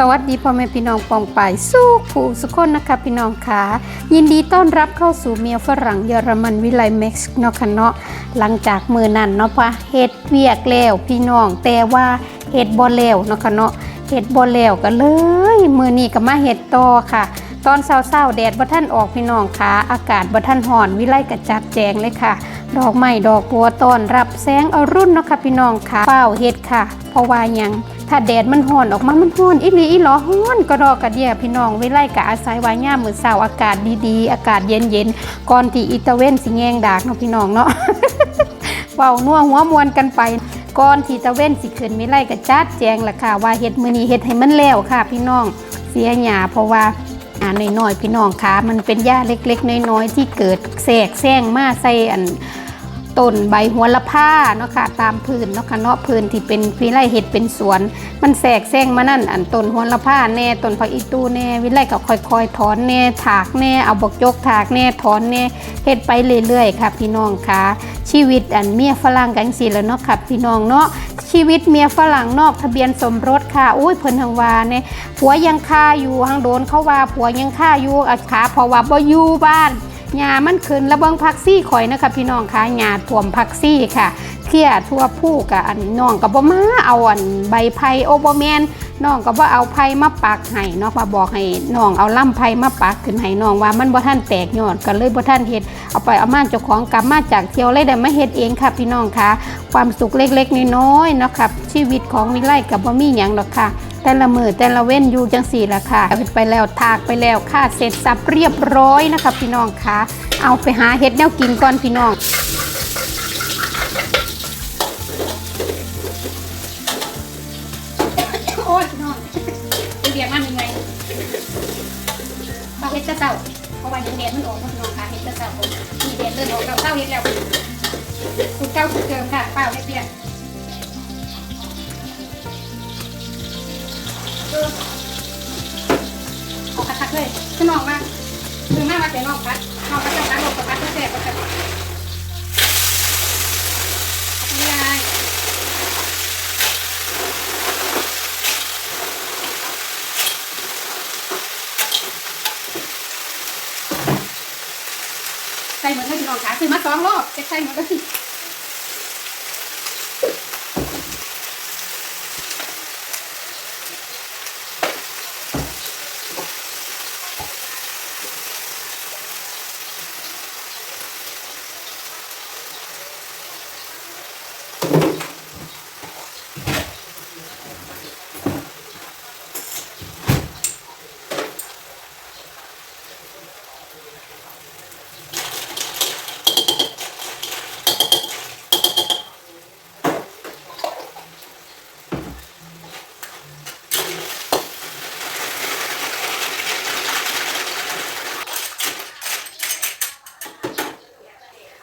สวัสดีพ่อแม่พี่น้องปองไปายสู้ผู้สุขคนนะคะพี่น้องค่ะยินดีต้อนรับเข้าสู่เมียฝรั่งเยอรมันวิไลเม็กซ์เนาะค่ะเนาะหลังจากมือนั้นเนาะพะเฮ็ดเวียกแล้วพี่น้องแต่ว่าเฮ็ดบ่แล้วเนาะค่ะเนาะเฮ็ดบ่แล้วก็เลย มือนี้ก็มาเฮ็ดต่อค่ะ ตอนเช้าๆแดดบ่ท่านออกพี่น้องค่ะอากาศบ่ท่านห่อนวิไลกระจัดแจงเลยค่ะดอกไม้ดอกบัวต้อนรับแสงอรุณเนาะค่ะพี่น้องค่ะเฝ้าเฮ็ดค่ะ เพราะว่ายัง ถ้าแดดมันห่อนออกมา มันห่อนอีหลีอีหลอห่อนก็ดอกกระเดียพี่น้องวิไลกะอาศัยว่าย่ามมือเช้าอากาศดีๆ อากาศเย็นๆ ก่อนที่อีตาเว้นสิแยงดากเนาะพี่น้องเนาะเว้านัวหัวมวนกันไปก่อนที่ตะเว้นสิขึ้นวิไล่กะจัดแจงล่ะค่ะ ว่าเฮ็ดมือนี้เฮ็ดให้มันแล้วค่ะ พี่น้องเสียหญ้าเพราะว่าอ่าน้อยๆพี่น้องคะมันเป็นหญ้าเล็กๆ น้อยๆ ที่เกิดแทรกแซงมาใส่อัน ต้นใบหัวละผ้าเนาะค่ะตามพื้นเนาะค่ะเนาะพื้นที่เป็นวิไลเห็ดเป็นสวน มันแทรกแซงมานั่นอันต้นหัวละผ้าแน่ต้นผักอีตู้แน่วิไลก็ค่อยๆถอนแน่ถากแน่เอาบกยกถากแน่ถอนแน่เฮ็ดไปเรื่อยๆค่ะ พี่น้องคะชีวิตอันเมียฝรั่งกันสิแล้วเนาะค่ะพี่น้องเนาะชีวิตเมียฝรั่งนอกทะเบียนสมรสค่ะอุ้ยเพิ่นทางวาเนี่ยผัวยังฆ่าอยู่หังโดนเขาว่าผัวยังฆ่าอยู่อาขาเพราะว่าบ่อยู่บ้าน หญ้ามันขึ้นระเบิงพักซี่ข่อยนะคะพี่น้องคะหญ้าท่วมพักซี่ค่ะเคลียทั่วผู้กับอันน้องกับบ่มาเอาอันใบไผ่โอบ่แมนน้องก็บ่เอาไผ่มาปักให้เนาะมาบอกให้น้องเอาล่ำไผ่มาปักขึ้นให้น้องว่ามันบ่ทันแตกยอดก็เลยบ่ทันเฮ็ดเอาไปเอามาเจ้าของกลับมาจากเที่ยวเลยได้มาเฮ็ดเองค่ะพี่น้องคะความสุขเล็กๆน้อยๆเนาะค่ะชีวิตของวิไลกับบ่มีหยังหรอกค่ะ แต่ละมือแต่ละเว้นอยู่จังสี่ละค่ะเฮ็ดไปแล้วทากไปแล้วค่ะเสร็จสับเรียบร้อยนะคะพี่น้องคะเอาไปหาเห็ดแนวกินก่อนพี่น้องโอ้ยพี่น้องเป็นเรียกมันยังไงปลาเห็ดจะเต่าเพราะว่ายังแดดมันออกนะพี่น้องค่ะเห็ดจะเต่ามีแดดเริ่มออกเราเต้าเห็ดแล้วสุดเก้าสุดเกิมค่ะเปล่าเห็ดเปีย กออกกระทักเลยขึ้นนอกมาคือมามาแต่นอกพัดนอกพัดจะพัดลงกับพัดก็แสบก็จะไม่ได้ใส่เหมือนให้พี่น้องขาคือมาสองรอบจะใส่เหมดเลย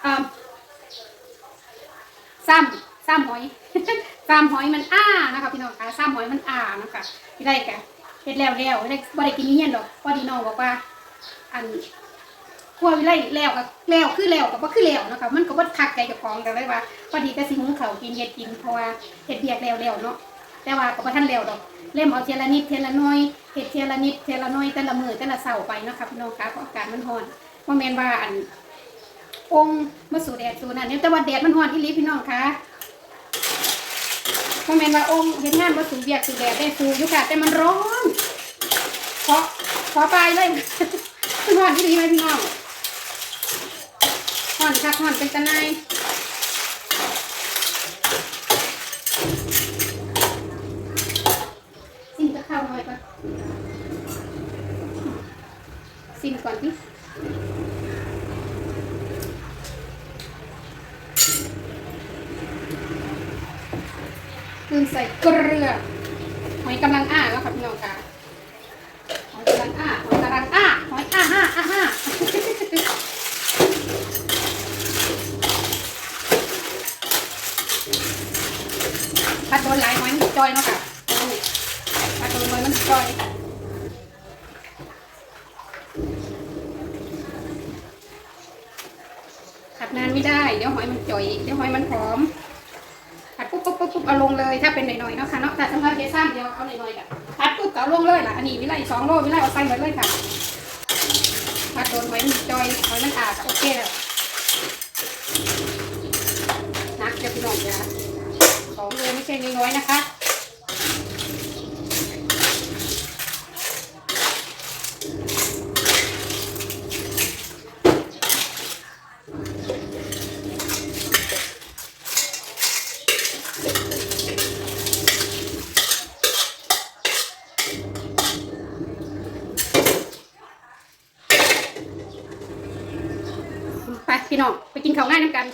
อ่าซ้ำซ้ำหอย ซ้ำหอยมันอ้านะคะพี่น้องคะซ้ำหอยมันอ้านะคะที่ได้กะเฮ็ด แล้วแล้วได้บ่ได้กินเงี้ยนดอกพอดีน้องบอกว่า อันขั้ววิไลแล้วก็แล้วคือแล้วก็บ่คือแล้วนะคะมันก็บ่คักใจเจ้าของกันเลยว่าพอดีก็สิหุงข้าวกินเฮ็ดกินเพราะว่าเฮ็ดเบียกแล้วแล้วเนาะแต่ว่าก็บ่ทันแล้วดอกเล่มเอาเทียละนิดเทียละน้อยเฮ็ดเทียละนิดเทียละน้อยแต่ละมือแต่ละเช้าไปนะคะพี่น้องคะเพราะอากาศมันร้อนบ่แม่นว่าอันองมาสู่แดดสู่นั่นเนี่ยแต่ว่าแดดมันร้อนที่ลิพี่น้องคะ เพราะแม่นว่าองค์เห็นงานมาสูเบียกสูแดดได้สูอยู่ค่ะแต่มันร้อนขอขอไปเลยมันร้อนที่ลีไหมพี่น้องร้อนค่ะร้อนเป็นตะไนายซิมจะเข้าหน่อยก่อนซิมก่อนพี่ คือใส่เกลือหอยกำลังอ้าแล้วค่ะพี่น้องค่ะหอยกำลังอ้าหอยกำลังอ้าหอยอ้าห้าอ้าห้าพัดโดนหลายหอยมันจอยเนาะค่ะพัดโดนหอยมันจอยขัดนานไม่ได้ เดี๋ยวหอยมันจ่อย เดี๋ยวหอยมันหอม ผัดปุ๊บปุ๊บปุ๊บปุ๊บ เอาลงเลยถ้าเป็นหน่อยๆเนาะค่ะเนาะแต่สำหรับเจซ้ำเดียวเอาหน่อยๆแบบพัดปุ๊บก็เอาลงเลยล่ะอันนี้วิไลสองโลวิไลเอาใส่หมดเลยค่ะตัดโดนไว้จอยไว้มันอาดโอเคแล้วนักจะพี่น้องจ้ะสองโลไม่ใช่น้อยๆนะคะ ไปพี่น้องไปกินข้าวง่ายน้ำกัน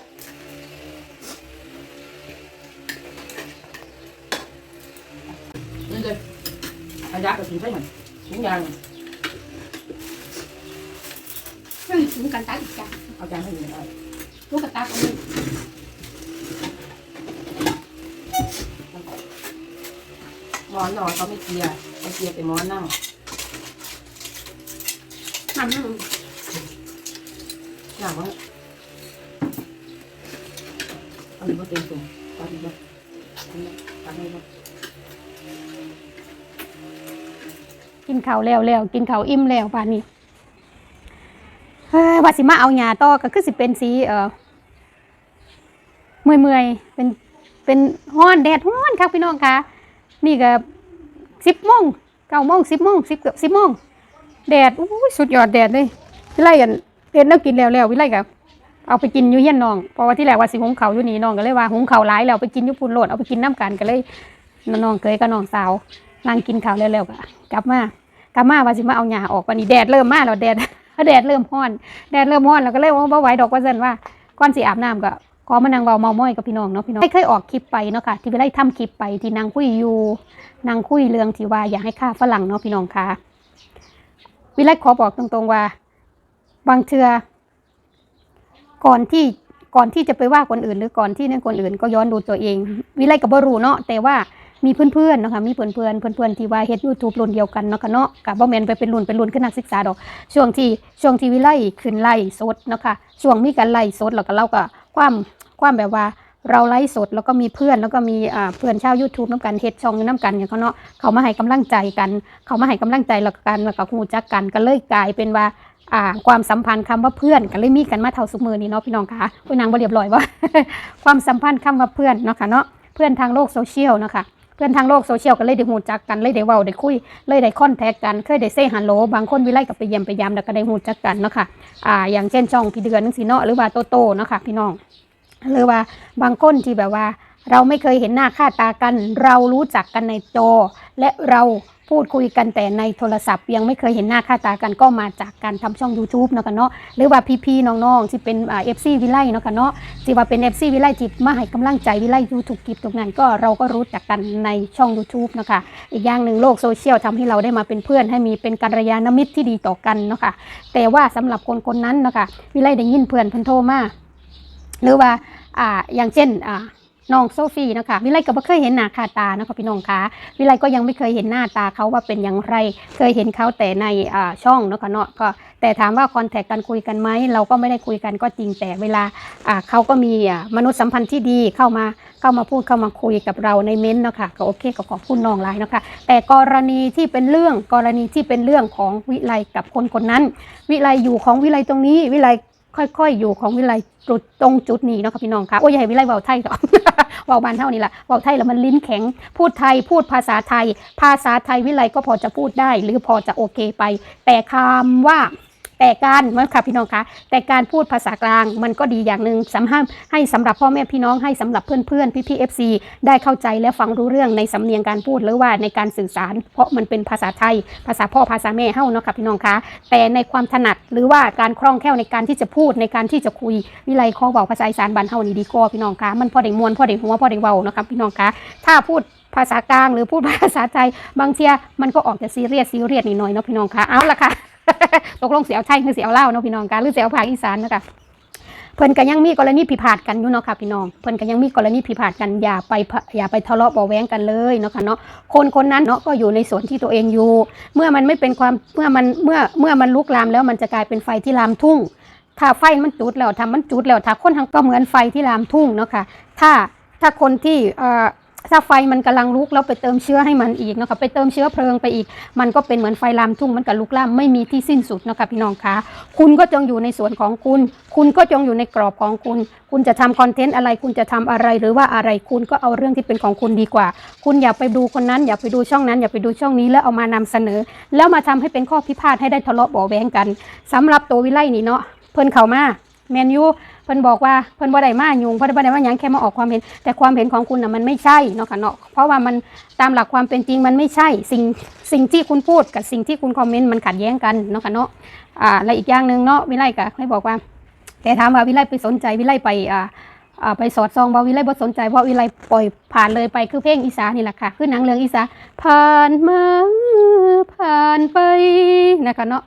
นี่เลยอายักกับสีใช่ไหมถุงยางเรื่องถึงกันตักอีกจานเอาจานให้หนึ่งได้ลูกกระตักเอาเลยหมอนนอนเขาไม่เกลียร์ไม่เกลียร์เป็นหมอนนั่งน้ำน้ำหนักวะเอาอีกว่าเต็มถุงตัดอีกว่าตัดให้ว่ากินข้าวแล้วแล้วกินข้าวอิ่มแล้วป่านนี้เฮ้ยว่าสิมาเอาหญ้าต่อก็คือสิเป็นสีเอ่อเมื่อยเมื่อยๆเป็นเป็นฮ้อนแดดฮ้อนครับพี่น้องคะนี่ก็สิบโมงเก้าโมงสิบโมงสิบเกือบสิบโมงแดดอู้ยสุดยอดแดดเลยวิไลกันเด็ดแล้วกินแล้วแล้ววิไลกับ เอาไปกินอยู่เฮียนน้องเพราะว่าที่แรกว่าสิหุงเขาวอยู่นี่น้องก็เลยว่าหุงเขาวหลายแล้วไปกินอยู่ปุ่นโหลดเอาไปกินน้ำกันก็เลยน้องเคยกับน้องสาวนั่งกินข้าวแล้วแล้วก็กลับมากลับมาว่าสิมาเอาหญ้าออกวันนี้แดดเริ่มมาแล้วแดด แดดเริ่มร้อน แดดเริ่มร้อนแล้วก็เลยว่าบ่ไหวดอกว่าซั่นว่าก่อนสิอาบน้ำก็ขอมานั่งเว้าเมาม้อยกับพี่น้องเนาะพี่น้องไม่เคยออกคลิปไปเนาะค่ะที่ไปไล่ทำคลิปไปที่นางคุยอยู่นางคุยเรื่องที่ว่าอยากให้ค่าฝรั่งเนาะพี่น้องค่ะ วิไลขอบอกตรงๆว่า บางเทือ ก่อนที่ก่อนที่จะไปว่าคนอื่น หรือก่อนที่นั่นคนอื่นก็ย้อนดูตัวเอง วิไลกับบรูเนาะแต่ว่ามีเพื่อนๆเนาะค่ะมีเพื่อนๆเพื่อนๆที่ว่าเฮ็ดยูทูบรุ่นเดียวกันเนาะค่ะเนาะกับบ่แมนไปเป็นรุ่นเป็นรุ่นขึ้นนักศึกษาดอก ช่วงที่ช่วงที่วิไลขึ้นไล่สดเนาะค่ะช่วงมีการไล่สดแล้วก็เราก็ความความแบบว่าเราไล่สดแล้วก็มีเพื่อนแล้วก็มีเพื่อนชาว YouTube น้ำกันเฮ็ดช่องน้ำกันอย่างเขาเนาะเขามาให้กำลังใจกัน เขามาให้กำลังใจแล้วกันแล้วก็ฮู้จักกันก็เลยกลายเป็นว่า อ่าความสัมพันธ์คำว่าเพื่อนก็เลยมีกันมาเท่าสุมือนี้เนาะพี่น้องคะคุณนางบ่เรียบร้อยว่าความสัมพันธ์คำว่าเพื่อนเนาะค่ะเนาะเพื่อนทางโลกโซเชียลเนาะค่ะเพื่อนทางโลกโซเชียลก็เลยได้ฮู้จักกันเลยได้เว้าได้คุยเลยได้คอนแทคกันเคยได้เซฮัลโหลบางคนวิไลกับไปเยี่ยมไปยามแล้วก็ได้ฮู้จักกันเนาะค่ะอ่าอย่างเช่นช่องพี่เดือนนึงสีเนาะหรือว่าโตโต้เนาะค่ะพี่น้องหรือว่าบางคนที่แบบว่าเราไม่เคยเห็นหน้าค่าตากัน เรารู้จักกันในจอ และเรา พูดคุยกันแต่ในโทรศัพท์ ยังไม่เคยเห็นหน้าค่าตากันก็มาจากการทำช่อง YouTube เนาะค่ะเนาะหรือว่าพี่ๆน้องๆที่เป็นเอฟซีวิไลเนาะค่ะเนาะที่ว่าเป็น FC วิไลจิตมาให้กำลังใจวิไลยูทูบกิจตรงนั้นก็เราก็รู้จักกันในช่อง YouTube นะคะอีกอย่างหนึ่งโลกโซเชียลทำให้เราได้มาเป็นเพื่อนให้มีเป็นกัลยาณมิตรที่ดีต่อกันเนาะค่ะแต่ว่าสำหรับคนคนนั้นเนาะค่ะวิไลได้ยินเพื่อนพิ่นโทมาหรือว่าอ่าอย่างเช่นอ่า น้องโซฟีนะคะวิไลก็ไม่เคยเห็นหน้าค่าตาเนาะคะพี่น้องคะวิไลก็ยังไม่เคยเห็นหน้าตาเขาว่าเป็นอย่างไร เคยเห็นเขาแต่ในช่องเนาะคะเนาะก็แต่ถามว่าคอนแทคกันคุยกันไหมเราก็ไม่ได้คุยกันก็จริงแต่เวลาเขาก็มีมนุษยสัมพันธ์ที่ดีเข้ามาเข้ามาพูดเข้ามาคุยกับเราในเม้นต์เนาะค่ะก็โอเคก็ขอบคุณน้องหลายนะคะแต่กรณีที่เป็นเรื่องกรณีที่เป็นเรื่องของวิไลกับคนคนนั้น วิไลอยู่ของวิไลตรงนี้วิไลค่อยๆ อยู่ของวิไลจุดตรงจุดนี้เนาะคะพี่น้องคะโอ้ยให้วิไลเว้าไทยต่อ เว้าบ้านเท่านี้ละเว้าไทยแล้วมันลิ้นแข็ง พูดไทยพูดภาษาไทย ภาษาไทยวิไลก็พอจะพูดได้ หรือพอจะโอเคไป แต่คำว่า แต่การไมันค่ะพี่น้องคะแต่การพูดภาษากลางมันก็ดีอย่างหนึ่งสำหรับให้สำหรับพ่อแม่พี่น้องให้สำหรับเพื่อนๆพี่ๆเอฟซีได้เข้าใจและฟังรู้เรื่องในสำเนียงการพูดหรือว่าในการสื่อสาร เพราะมันเป็นภาษาไทย ภาษาพ่อภาษาแม่เฮ้าเนาะค่ะพี่น้องคะแต่ในความถนัดหรือว่าการคล่องแคล่วในการที่จะพูดในการที่จะคุยวิไลขอบอกภาษาอีสานบ้านเฮานี่ดีกว่าพี่น้องคะมันพอได้มวนพอได้หัวพอได้เว้าเนาะครับพี่น้องคะถ้าพูดภาษากลางหรือพูดภาษาไทยบางเทียมันก็ออกจะซีเรียสซีเรียสนิดหน่อยเนาะพี่น้องคะเอาละค่ะ ตกลงเสียวไทยคือเสียวเล่าเนาะพี่น้องกันหรือเสียวภาคอีสานนะคะเพิ่นก็ยังมีกรณีพิพาทกันอยู่เนาะค่ะพี่น้อง เพิ่นก็ยังมีกรณีพิพาทกันอย่าไปอย่าไปทะเลาะเบาแว้งกันเลยเนาะค่ะเนาะ คนคนนั้นเนาะก็อยู่ในส่วนที่ตัวเองอยู่ เมื่อมันไม่เป็นความเมื่อมันเมื่อเมื่อมันลุกลามแล้วมันจะกลายเป็นไฟที่ลามทุ่ง ถ้าไฟมันจุดแล้วถ้ามันจุดแล้วถ้าคนทางก็เหมือนไฟที่ลามทุ่งเนาะค่ะ ถ้าถ้าคนที่เอ่อ ถ้าไฟมันกำลังลุกแล้วไปเติมเชื้อให้มันอีกนะคะไปเติมเชื้อเพลิงไปอีก มันก็เป็นเหมือนไฟลามทุ่งมันก็ลุกลามไม่มีที่สิ้นสุดนะคะพี่น้องคะคุณก็จงอยู่ในส่วนของคุณ คุณก็จงอยู่ในกรอบของคุณ คุณจะทำคอนเทนต์อะไรคุณจะทำอะไรหรือว่าอะไรคุณก็เอาเรื่องที่เป็นของคุณดีกว่า คุณอย่าไปดูคนนั้น อย่าไปดูช่องนั้น อย่าไปดูช่องนี้แล้วเอามานำเสนอ แล้วมาทำให้เป็นข้อพิพาทให้ได้ทะเลาะเบาแวงกันสำหรับตัววิไลนี่เนาะเพิ่นเข้ามา แมนยูเพิ่นบอกว่าเพิ่นบ่ได้มายุงเพิ่นบ่ได้มาหยังแค่มาออกความเห็น แต่ความเห็นของคุณน่ะมันไม่ใช่เนาะค่ะเนาะเพราะว่ามันตามหลักความเป็นจริงมันไม่ใช่ สิ่งสิ่งที่คุณพูดกับสิ่งที่คุณคอมเมนต์มันขัดแย้งกันเนาะค่ะเนาะอ่าและอีกอย่างหนึ่งเนาะวิไลก็ให้บอกว่า แต่ถามว่าวิไลไปสนใจวิไลไปอ่าอ่าไปสอดส่องบ่วิไลบ่สนใจเพราะวิไลปล่อยผ่านเลยไปคือเพลงอีสานนี่แหละค่ะคือหนังเรื่องอีสานผ่านมาผ่านไปนะคะเนาะ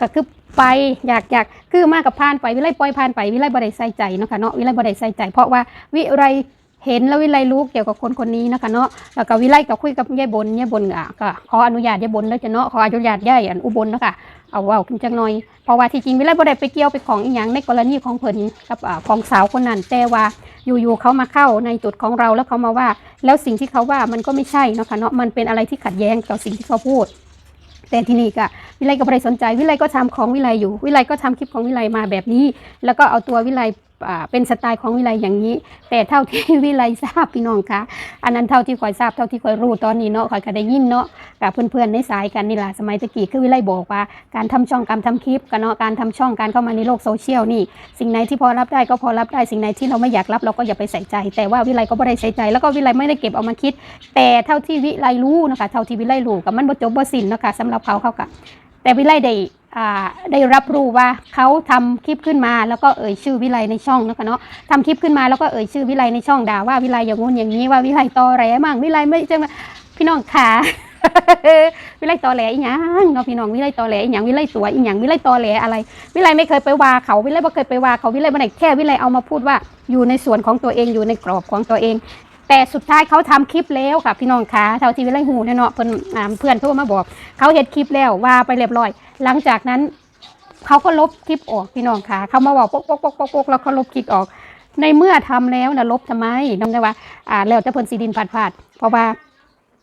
ก็คือ ไปอยากอยากคือมากกับผ่านไปวิไลปล่อยผ่านไปวิไลบ่ได้ใส่ใจเนาะค่ะเนาะวิไลบ่ได้ใส่ใจ เพราะว่าวิไลเห็นแล้ววิไลรู้เกี่ยวกับคนคนนี้นะคะเนาะแล้วก็วิไลก็คุยกับยายบนยายบนอะก็ขออนุญาตยายบนแล้วจะเนาะขออนุญาตยายอันอุบลนะคะเอาเว้าขึ้นจังหน่อยเพราะว่าที่จริงวิไลบ่ได้ไปเกี่ยวไปของอีหยังในกรณีของเพิ่นกับอของสาวคนนั้นแต่ว่าอยู่ๆเขามาเข้าในจุดของเราแล้วเขามาว่า แล้วสิ่งที่เขาว่ามันก็ไม่ใช่เนาะค่ะเนาะมันเป็นอะไรที่ขัดแย้งต่อสิ่งที่เขาพูด แต่ทีนี้ก็วิไลก็ไม่ได้สนใจวิไลก็ทำของวิไลอยู่ วิไลก็ทำคลิปของวิไลมาแบบนี้ แล้วก็เอาตัววิไล เป็นสไตล์ของวิไลอย่างนี้ แต่เท่าที่วิไลทราบพี่น้องคะอันนั้นเท่าที่คอยทราบเท่าที่คอยรู้ตอนนี้เนาะคอยก็ได้ยินเนาะกับเพื่อนๆในสายกันนี่แหละสมัยตะกี้คือวิไลบอกว่าการทำช่องการทำคลิปกันเนาะการทำช่องการเข้ามาในโลกโซเชียลนี่ สิ่งไหนที่พอรับได้ก็พอรับได้สิ่งไหนที่เราไม่อยากรับเราก็อย่าไปใส่ใจ แต่ว่าวิไลก็ไม่ได้ใส่ใจ แล้วก็วิไลไม่ได้เก็บเอามาคิด แต่เท่าที่วิไลรู้นะคะเท่าที่วิไลรู้กับมันบ่จบบ่สิ้นนะคะสำหรับเขาเขากะแต่วิไลได้ ได้รับรู้ว่าเขาทำคลิปขึ้นมา แล้วก็เอ่ยชื่อวิไลในช่องนะคะเนาะทำคลิปขึ้นมาแล้วก็เอ่ยชื่อวิไลในช่องด่าว่าวิไลอย่างงู้นอย่างนี้ว่าวิไลตอแหลมั่งวิไลไม่ใช่พี่น้องขาวิไลตอแหลอีหยังเนาะพี่น้องวิไลตอแหลอีหยังวิไลตัวอีหยังวิไลตอแหลอะไร วิไลไม่เคยไปว่าเขาวิไลไม่เคยไปว่าเขาวิไลไม่ได้แค่วิไลเอามาพูดว่าอยู่ในส่วนของตัวเองอยู่ในกรอบของตัวเอง แต่สุดท้ายเขาทำคลิปแล้วค่ะพี่น้องคะเท่าที่วิไลหูเนี่ยเนาะเพื่อนเพื่อนโทรมาบอก เขาเห็นคลิปแล้วว่าไปเรียบร้อย หลังจากนั้นเขาก็ลบคลิปออกพี่น้องคะเขามาบอกปกปกปกปกปกแล้วเขาลบคลิปออก ในเมื่อทำแล้วนะลบทำไมน้องได้ว่าอ่าแล้วแต่เพิ่นสีดินผาดผาดเพราะว่า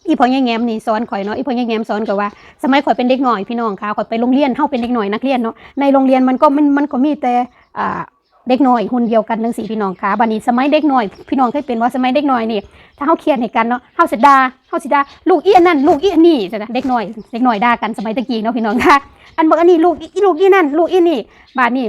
อีพ่อแง่แง้มนี่สอนข่อยเนาะอีพ่อแง่แง้มสอนกับว่า สมัยข่อยเป็นเด็กหน่อยพี่น้องค่ะข่อยไปโรงเรียนเฮาเป็นเด็กหน่อยนักเรียนเนาะในโรงเรียนมันก็มันมันก็มีแต่อ่า เด็กหน่อยหุ่นเดียวกันทั้งสี่พี่น้องค่ะบัดนี้สมัยเด็กหน่อยพี่น้องเคยเป็นว่าสมัยเด็กหน่อยนี่ถ้าเฮาเครียดให้กันเนาะเฮาสิด่าเฮาสิด่าลูกอีอันนั้นลูกอีอันนี้จ้ะนะเด็กหน่อยเด็กหน่อยด่ากันสมัยตะกี้เนาะพี่น้องค่ะอันบอกอันนี้ลูกอีลูกอีนั่นลูกอีนี่บาดนี้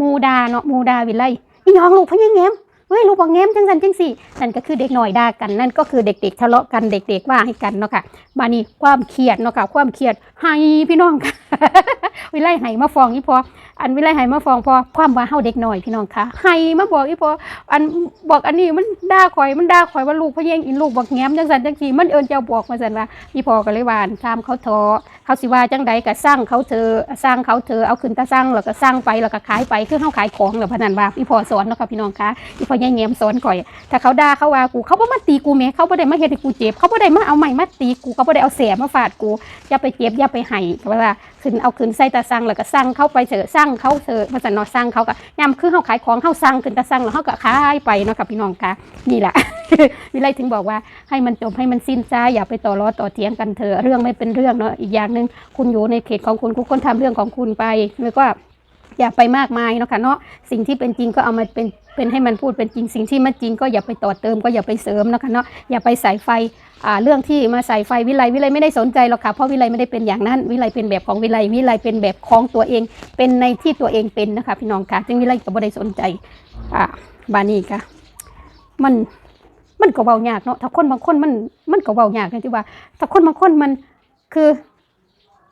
มูดาเนาะมูดาวิไลอีน้องลูกพ่อแง่แง้มเฮ้ยลูกบอกแง้มจังสันจังสี่นั่นก็คือเด็กหน่อยด่ากันนั่นก็คือเด็กๆทะเลาะกันเด็ก ๆ ว่าให้กันเนาะค่ะบานี้ความเครียดเนาะค่ะความเครียดให้พี่น้องค่ะวิไลให้มาฟ้องอีพอ อันวิไลให้มาฟ้องพอความว่าเฮาเด็กหน่อยพี่น้องคะให้มาบอกอีพออันบอกอันนี้มันด่าข่อยมันด่าข่อยว่าลูกพ่อแย่งอินลูกบอกแง้มจังสันจังสี่มันเอิ้นเจ้าบอกมาซั่นว่าอีพอก็เลยว่าตามเขาทอ เขาสิว่าจังใดก็สร้างเขาเธอสร้างเขาเธอเอาขึ้นตาสร้างแล้วก็สร้างไปแล้วก็ขายไปคือเฮาขายของแล้วพนันว่าอีพอสอนเนาะค่ะพี่น้องคะอีพอแย่งแง้มสอนข่อย ถ้าเขาด่าเขาว่ากูเขาบ่มาตีกูแหม่เขาบ่ได้มาเฮ็ดให้กูเจ็บเขาบ่ได้มาเอาไม้มาตีกูเขาบ่ได้เอาแสมาฟาดกูอย่าไปเจ็บอย่าไปให้เพราะว่าขึ้นเอาขึ้นใส่ตาสั่งแล้วก็สั่งเข้าไปเถอะสั่งเขาเถอะภาษาเนาะสั่งเขาก็ยามคือเฮาขายของเฮาสั่งขึ้นตาสั่งแล้วเฮาก็ขายไปเนาะค่ะพี่น้องคะนี่แหละวิไลถึงบอกว่าให้มันจบให้มันสิ้นซะอย่าไปต่อล้อต่อเถียงกันเถอะเรื่องไม่เป็นเรื่องเนาะอีกอย่างนึ่งคุณอยู่ในเขตของคุณคุณคนทำเรื่องของคุณไปแล้วก็อย่าไปมากมายเนาะค่ะเนาะสิ่งที่เป็นจริงก็เอามาเป็นเป็นให้มันพูดเป็นจริงสิ่งที่ไม่จริงก็อย่าไปต่อเติมก็อย่าไปเสริมเนาะค่ะเนาะอย่าไปใส่ไฟอ่าเรื่องที่มาใส่ไฟวิไลวิไลไม่ได้สนใจหรอกค่ะเพราะวิไลไม่ได้เป็นอย่างนั้นวิไลเป็นแบบของวิไลวิไลเป็นแบบของตัวเอง เป็นในที่ตัวเองเป็นนะคะพี่น้องค่ะจึงวิไลก็บ่ได้สนใจอ่าบานี่ค่ะมันมันก็เบายากเนาะถ้าคนบางคนมันมันก็เบายากนะที่ว่าถ้าคนบางคนมันคือ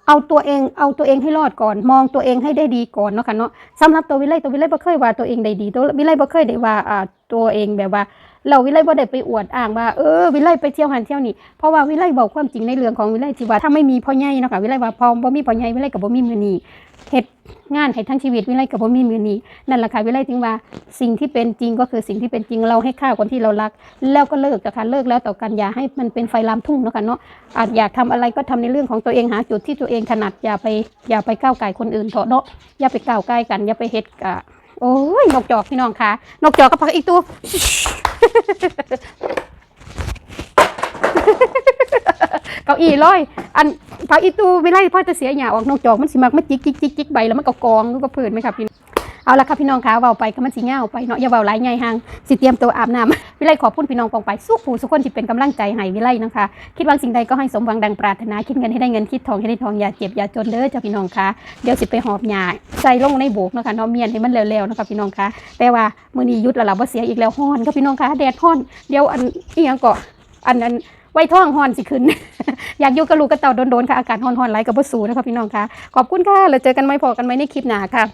เอาตัวเองเอาตัวเองให้รอดก่อน มองตัวเองให้ได้ดีก่อนเนาะค่ะเนาะสำหรับตัววิไลตัววิไลบ่เคยว่าตัวเองได้ดี ตัววิไลบ่เคยได้ว่าอ่าตัวเองแบบว่า เราวิไลบ่ได้ไปอวดอ้างว่าเออวิไลไปเที่ยวหันเที่ยวนี่เพราะว่าวิไลบอกความจริงในเรื่องของวิไลที่ว่าถ้าไม่มีพ่อใหญ่เนาะค่ะวิไลว่าพอบ่มีพ่อใหญ่วิไลก็บ่มีมือนีเฮ็ดงานให้ทั้งชีวิตวิไลก็บ่มีมือนีนั่นแหละค่ะวิไลถึงว่าสิ่งที่เป็นจริงก็คือสิ่งที่เป็นจริงเราให้ค่าคนที่เรารัก แล้วก็เลิกนะคะเลิกแล้วต่อกันอย่าให้มันเป็นไฟลามทุ่งเนาะค่ะเนาะอาจอยากทำอะไรก็ทำในเรื่องของตัวเองหาจุดที่ตัวเองถนัดอย่าไปอย่าไปก้าวไก่คนอื่นเถอะเนาะอย่าไปก้าวไก่กันอย่าไปเฮ็ดกะโอ้ยนกจอกพี่น้องคะนกจอกกับผักอีกตัว เก้าอี้ร้อยอันพาอีตูไม่ไล่พ่อจะเสียหยาออกนอกจอกมันสิมักมันจิกจิกจิกจิกใบแล้วมันก็กองลูกก็พื้นไหมครับพี่ เอาละครับพี่น้องคะเว้าไปก็มันสิเงาไปเนาะอย่าเว้าหลายใหญ่ห่างสิเตรียมตัวอาบน้ำวิไลขอบคุณพี่น้องปองไปสู้ผู้สุกคนที่เป็นกำลังใจให้วิไลนะคะ คิดหวังสิ่งใดก็ให้สมหวังดังปรารถนาคิดเงินให้ได้เงินคิดทองให้ได้ทองอย่าเจ็บอย่าจนเด้อเจ้าพี่น้องคะเดี๋ยวสิไปหอบหยาใส่ลงในโบกนะคะเนาะเมียนให้มันเร็วๆนะคะพี่น้องคะแต่ว่ามื้อนี้ยุดแล้วล่ะบ่เสียอีกแล้วฮ้อนครับพี่น้องคะแดดฮ้อนเดี๋ยวอันอีหยังก็อันอันไว้ท้องฮ้อนสิขึ้น อยากอยู่กับลูกกับเต่าโดนๆค่ะ อากาศฮ้อนๆไหลกับบ่สู้นะคะพี่น้องคะขอบคุณค่ะ แล้วเจอกันใหม่พอกันใหมในคลิปหน้าค่ะ